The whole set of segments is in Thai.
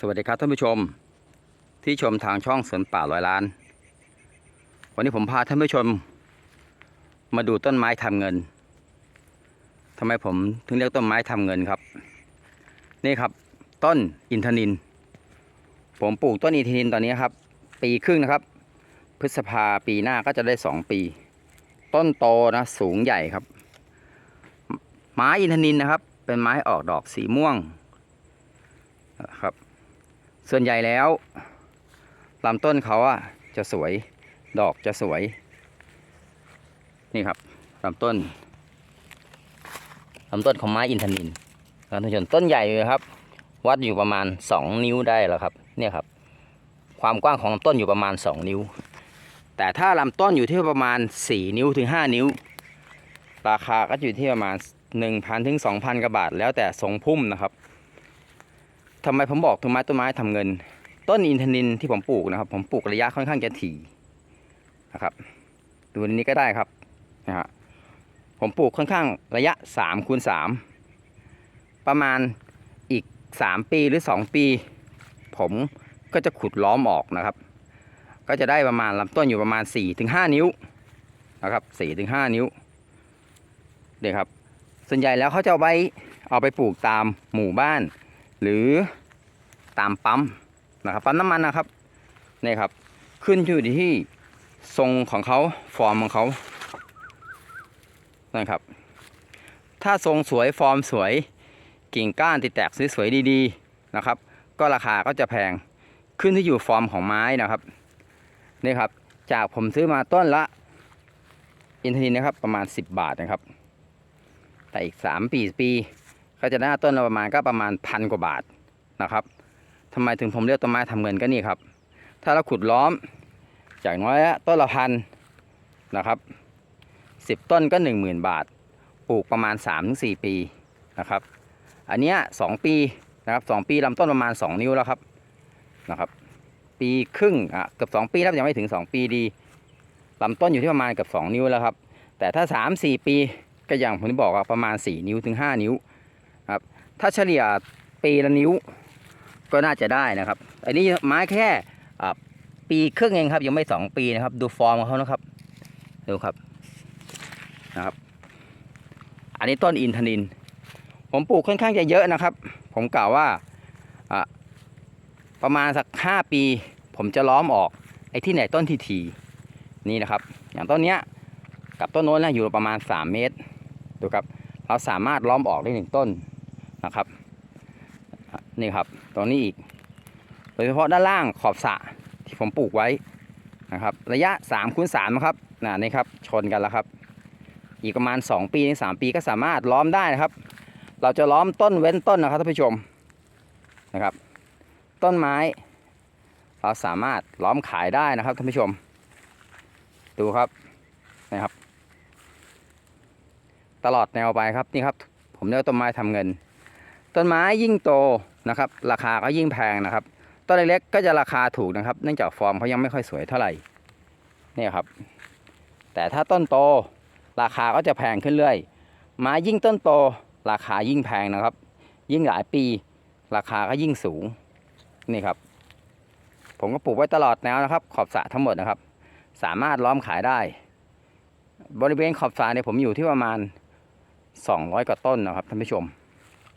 สวัสดีครับท่านผู้ชมที่ชมทางช่องสวนป่าร้อยล้าน วันนี้ผมพาท่านผู้ชม มาดูต้นไม้ทำเงินทำไมผมถึงเรียกต้นไม้ทำเงินครับ นี่ครับ ต้นอินทนิน ผมปลูกต้นอินทนินตอนนี้ครับ ปีครึ่งนะครับ พฤษภาปีหน้าก็จะได้สองปี ต้นโตนะสูงใหญ่ครับ ไม้อินทนินนะครับ เป็นไม้ออกดอกสีม่วงนะครับ ส่วนใหญ่แล้วลำต้นเขาอะจะสวย ดอกจะสวย นี่ครับลำต้นลำต้นของไม้อินทนินท่านผู้ชมต้นใหญ่เลยครับ วัดอยู่ประมาณ 2 นิ้วได้แล้วครับ เนี่ยครับ ความกว้างของลำต้นอยู่ประมาณ 2 นิ้ว แต่ถ้าลำต้นอยู่ที่ประมาณ 4 นิ้วถึง 5 นิ้ว ราคาก็อยู่ที่ประมาณ 1,000ถึง2,000กว่าบาท แล้วแต่ทรงพุ่มนะครับ ทำไมผมบอกต้นไม้ต้นไม้ทำเงิน ต้นอินทนินที่ผมปลูกนะครับ ผมปลูกระยะค่อนข้างจะถี่นะครับ ดูนี้ก็ได้ครับนะฮะผมปลูกค่อนข้างระยะ3คูณ3ประมาณอีก 3 ปีหรือ 2 ปี ผมก็จะขุดล้อมออกนะครับ ก็จะได้ประมาณลำต้นอยู่ประมาณ 4-5 นิ้วนะครับ4-5 นิ้วเดี๋ยครับ ส่วนใหญ่แล้วเขาจะเอาไปเอาไปปลูกตามหมู่บ้าน หรือตามปั๊มนะครับปั๊มน้ำมันนะครับนี่ครับ ขึ้นอยู่ที่ทรงของเขาฟอร์มของเขานะครับ ถ้าทรงสวยฟอร์มสวยกิ่งก้านติดแตกสวยๆดีๆนะครับ ก็ราคาก็จะแพงขึ้นที่อยู่ฟอร์มของไม้นะครับนี่ครับ จากผมซื้อมาต้นละอินทนินนะครับประมาณ 10 บาทนะครับ แต่อีก 3 ปีปี ก็จะได้ต้นละประมาณก็ประมาณพันกว่าบาทนะครับทำไมถึงผมเลือกต้นไม้ทำเงินก็นี่ครับ ถ้าเราขุดล้อมจากน้อยต้นละพันนะครับสิบต้นก็หนึ่งหมื่นบาท ปลูกประมาณ3าถึงสปีนะครับ อันเนี้ยสองปีนะครับสองปีลำต้นประมาณ2นิ้วแล้วครับนะครับ ปีครึ่งอะเกือบ2ปีแล้วยังไม่ถึง2ปีดีลำต้นอยู่ที่ประมาณเกือบ2นิ้วแล้วครับ แต่ถ้า3-4ปีก็อย่างผมบอกอะประมาณ4นิ้วถึง5นิ้ว ถ้าเฉลี่ยปีละนิ้วก็น่าจะได้นะครับ อันนี้ไม้แค่ปีครึ่งเองครับ ยังไม่สองปีนะครับ ดูฟอร์มของเขานะครับดูครับนะครับ อันนี้ต้นอินทนิน ผมปลูกค่อนข้างจะเยอะนะครับ ผมกล่าวว่าประมาณสักห้าปี ผมจะล้อมออกไอ้ที่ไหนต้นทีทีนี่นะครับ อย่างต้นเนี้ยกับต้นโน้นนะอยู่ประมาณ 3 เมตรดูครับ เราสามารถล้อมออกได้หนึ่งต้น นะครับ นี่ครับตรงนี้อีก โดยเฉพาะด้านล่างขอบสะที่ผมปลูกไว้นะครับ ระยะ3คูณ3นะครับนะนี่ครับชนกันแล้วครับ อีกประมาณ 2 ปีถึง3ปีก็สามารถล้อมได้นะครับ เราจะล้อมต้นเว้นต้นนะครับท่านผู้ชมนะครับ ต้นไม้ เราสามารถล้อมขายได้นะครับท่านผู้ชม ดูครับนะครับ ตลอดแนวไปครับนี่ครับ ผมเรียกต้นไม้ทำเงิน ต้นไม้ยิ่งโตนะครับ ราคาก็ยิ่งแพงนะครับ ต้นเล็กๆก็จะราคาถูกนะครับ เนื่องจากฟอร์มเขายังไม่ค่อยสวยเท่าไหร่เนี่ยครับ แต่ถ้าต้นโตราคาก็จะแพงขึ้นเรื่อยไม้ยิ่งต้นโตราคายิ่งแพงนะครับ ยิ่งหลายปี ราคาก็ยิ่งสูงนี่ครับ ผมก็ปลูกไว้ตลอดแนวนะครับ ขอบสระทั้งหมดนะครับ สามารถล้อมขายได้ บริเวณขอบสระเนี่ยผมอยู่ที่ประมาณ 200กว่าต้นนะครับท่านผู้ชม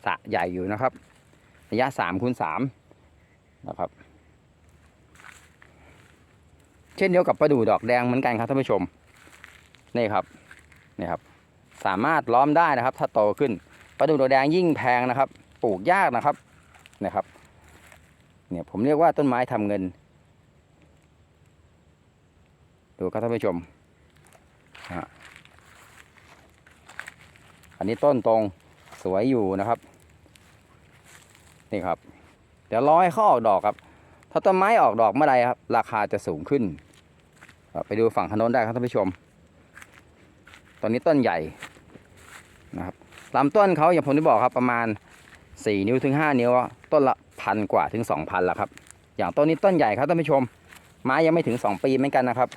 สะใหญ่อยู่นะครับ ระยะ3คูณ3นะครับ เช่นเดียวกับประดู่ดอกแดงเหมือนกันครับท่านผู้ชม นี่ครับ นี่ครับ สามารถล้อมได้นะครับ ถ้าโตขึ้น ประดู่ดอกแดงยิ่งแพงนะครับ ปลูกยากนะครับ นะครับ เนี่ยผมเรียกว่าต้นไม้ทำเงิน ดูครับท่านผู้ชมอันนี้ต้นตรงสวยอยู่นะครับ นี่ครับ เดี๋ยวรอให้เขาออกดอกครับ ถ้าต้นไม้ออกดอกเมื่อไรครับ ราคาจะสูงขึ้น ไปดูฝั่งถนนได้ครับท่านผู้ชม ตอนนี้ต้นใหญ่นะครับลำต้นเขาอย่างผมที่บอกครับประมาณ 4 นิ้วถึง 5 นิ้ว ต้นละพันกว่าถึง 2,000ละครับ อย่างต้นนี้ต้นใหญ่ครับท่านผู้ชม ไม้ยังไม่ถึง 2 ปีเหมือนกันนะครับ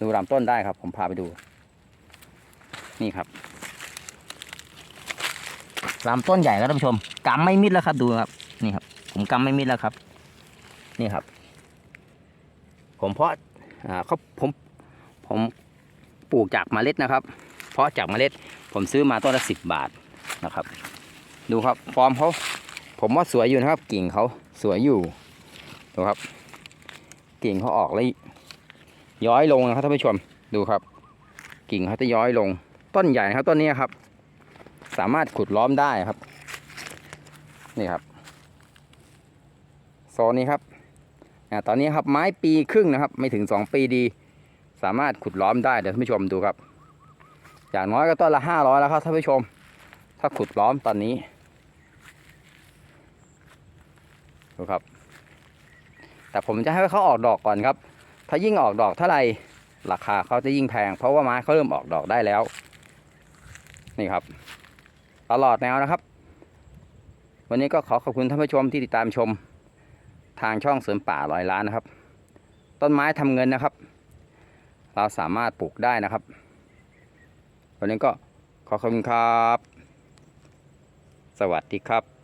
ดูลำต้นได้ครับ ผมพาไปดู นี่ครับ ลำต้นใหญ่แล้วท่านผู้ชมกำไม่มิดแล้วครับดูครับนี่ครับ ผมกำไม่มิดแล้วครับ นี่ครับ ผมเพาะอ่าเขาผมผมปลูกจากเมล็ดนะครับ เพาะจากเมล็ด ผมซื้อมาต้นละสิบบาทนะครับ ดูครับฟอร์มเขาผมว่าสวยอยู่นะครับ กิ่งเขาสวยอยู่ดูครับ กิ่งเขาออกแล้วย้อยลงนะครับท่านผู้ชมดูครับ กิ่งเขาจะย้อยลงต้นใหญ่นะครับต้นนี้ครับ สามารถขุดล้อมได้ครับ นี่ครับโซนนี้ครับอ่าตอนนี้ครับไม้ปีครึ่งนะครับ ไม่ถึงสองปีดี สามารถขุดล้อมได้เดี๋ยวท่านผู้ชมดูครับ อย่างน้อยก็ต้นละห้าร้อยแล้วครับท่านผู้ชม ถ้าขุดล้อมตอนนี้ดูครับ แต่ผมจะให้เขาออกดอกก่อนครับ ถ้ายิ่งออกดอกเท่าไหร่ราคาเขาจะยิ่งแพง เพราะว่าไม้เขาเริ่มออกดอกได้แล้ว นี่ครับ ตลอดแนวนะครับ วันนี้ก็ขอขอบคุณท่านผู้ชมที่ติดตามชม ทางช่องเสริมป่าร้อยล้านนะครับ ต้นไม้ทำเงินนะครับ เราสามารถปลูกได้นะครับ วันนี้ก็ขอขอบคุณครับ สวัสดีครับ